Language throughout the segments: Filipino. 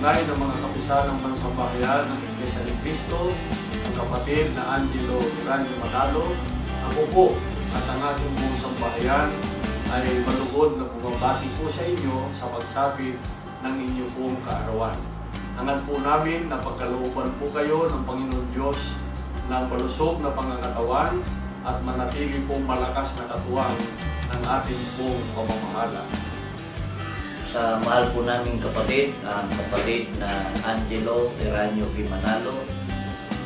kaugnay ng mga kapisan ng pansambahayan ng Iglesia ni Cristo, ang kapatid na Angelo Miranjo Manalo, ako po at ang ating buong sambahayan ay malugod na bumabati po sa inyo sa pagsapit ng inyong buong kaarawan. Hangan po namin na pagkalooban po kayo ng Panginoon Diyos ng malusog na pangangatawan at manatili pong malakas na katuwang ng ating buong pamamahala. Sa mahal po naming kapatid, ang kapatid na Angelo Eranio Vimanalo,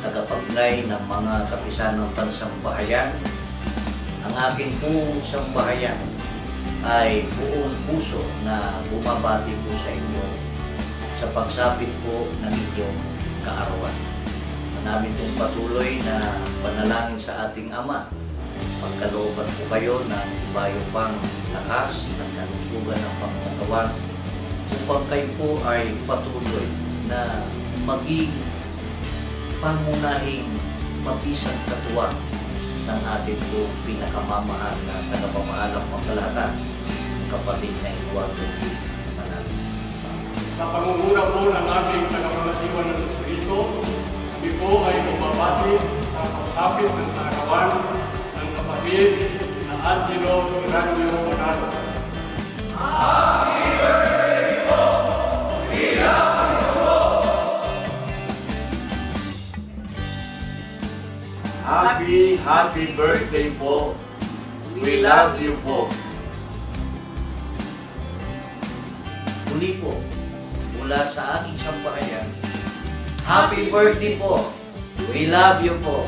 tagapagnay ng mga kapisan ng pansambahayan. Ang aking pong sambahayan ay buong puso na bumabati po sa inyo sa pagsapit po ng inyong kaarawan. Namin pong patuloy na panalangin sa ating Ama. Pagkalooban po kayo ng ibayo pang lakas at kalusugan ng pangkatawan upang kayo po ay patuloy na maging pangunahing mabisang katuwang ng ating po pinakamamahal na tagapamahalang pangkalahatan, kapatid na Eduardo P. Manalo. Sa pangunguna po ng ating tagapangasiwan ng Espiritu, kami po ay bumabati sa pagsapit ng Angelo Miranjo Manalo. Happy, happy birthday po. We love you po. Muli po, mula sa aking sambahayan, Happy birthday po! We love you po!